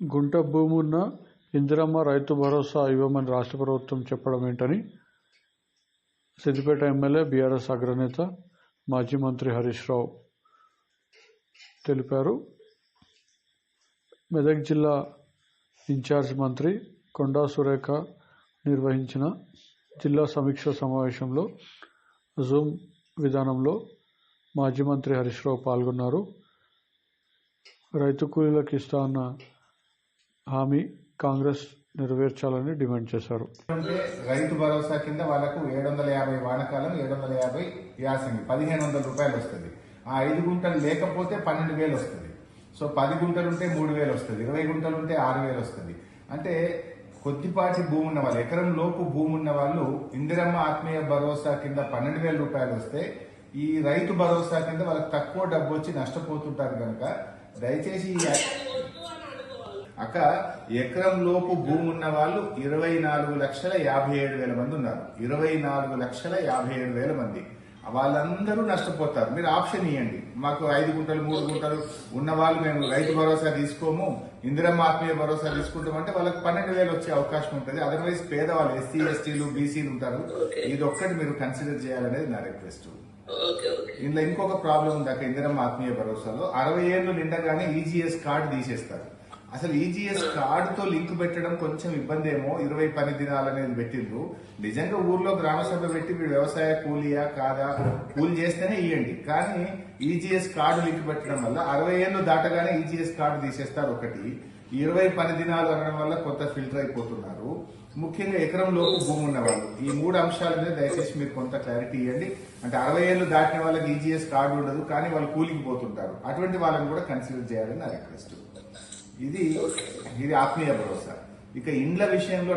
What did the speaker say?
గుంట భూమి ఉన్న ఇందిరమ్మ రైతు భరోసా ఇవ్వమని రాష్ట్ర ప్రభుత్వం చెప్పడం ఏంటని సిద్దిపేట ఎమ్మెల్యే బీఆర్ఎస్ అగ్రనేత మాజీ మంత్రి హరీష్ రావు తెలిపారు. మెదక్ జిల్లా ఇన్ఛార్జ్ మంత్రి కొండా సురేఖ నిర్వహించిన జిల్లా సమీక్ష సమావేశంలో జూమ్ విధానంలో మాజీ మంత్రి హరీష్ రావు పాల్గొన్నారు. రైతు కూలీలకు ఇస్తా అన్న హామీ కాంగ్రెస్ నెరవేర్చాలని డిమాండ్ చేశారు. రైతు భరోసా కింద వాళ్ళకు ఏడు వందల యాభై వానకాలం ఏడు వందల యాభై యాసంగి పదిహేను వందల రూపాయలు వస్తుంది. ఆ ఐదు గుంటలు లేకపోతే పన్నెండు వేలు వస్తుంది. సో పది గుంటలు ఉంటే మూడు వేలు వస్తుంది ఇరవై గుంటలు ఉంటే ఆరు వేలు వస్తుంది. అంటే కొద్దిపాటి భూమి ఉన్న వాళ్ళు ఎకరం లోపు భూమి ఉన్న వాళ్ళు ఇందిరమ్మ ఆత్మీయ భరోసా కింద పన్నెండు వేల రూపాయలు వస్తే ఈ రైతు భరోసా కింద వాళ్ళకి తక్కువ డబ్బు వచ్చి నష్టపోతుంటారు కనుక దయచేసి ఈ అక్క ఎకరం లోపు భూమి ఉన్న వాళ్ళు ఇరవై నాలుగు లక్షల యాభై ఏడు వేల మంది ఉన్నారు. ఇరవై నాలుగు లక్షల యాభై ఏడు వేల మంది. వాళ్ళందరూ నష్టపోతారు. మీరు ఆప్షన్ ఇవ్వండి మాకు ఐదు గుంటలు మూడు గుంటలు ఉన్న వాళ్ళు మేము రైతు భరోసా తీసుకోము. ఇందిరమ్మ ఆత్మీయ భరోసా తీసుకుంటామంటే వాళ్ళకి పన్నెండు వేలు వచ్చే అవకాశం ఉంటుంది. అదర్వైజ్ పేదవాళ్ళు ఎస్సీ ఎస్టీలు బీసీలు ఉంటారు. ఇది ఒక్కటి మీరు కన్సిడర్ చేయాలనేది నా రిక్వెస్ట్ ఇందులో ఇంకొక ప్రాబ్లం ఉంది అక్కడ ఇందిరమ్మ ఆత్మీయ భరోసాలో. అరవై ఏళ్ళు నిండగానే ఈజీఎస్ కార్డు తీసేస్తారు. అసలు ఈజీఎస్ కార్డుతో లింక్ పెట్టడం కొంచెం ఇబ్బంది ఏమో ఇరవై పని దినాలు అనేది పెట్టిండ్రు. నిజంగా ఊర్లో గ్రామ సభ పెట్టి మీరు వ్యవసాయ కూలియా కాదా? కూలి చేస్తేనే ఇవ్వండి కానీ ఈజీఎస్ కార్డు లింక్ పెట్టడం వల్ల అరవై ఏళ్ళు దాటగానే ఈజీఎస్ కార్డు తీసేస్తారు ఒకటి. ఇరవై పని దినాలు అనడం వల్ల కొత్త ఫిల్టర్ అయిపోతున్నారు. ముఖ్యంగా ఎకరం లోపు భూమి ఉన్నవాళ్ళు. ఈ మూడు అంశాల మీద దయచేసి మీరు కొంత క్లారిటీ ఇవ్వండి అంటే అరవై ఏళ్ళు దాటిన వాళ్ళకి ఈజీఎస్ కార్డు ఉండదు కానీ వాళ్ళు కూలికి పోతుంటారు. అటువంటి వాళ్ళని కూడా కన్సిడర్ చేయాలని నా రిక్వెస్ట్. ఇది ఇది ఆత్మీయ భరోసా. ఇక ఇండ్ల విషయంలో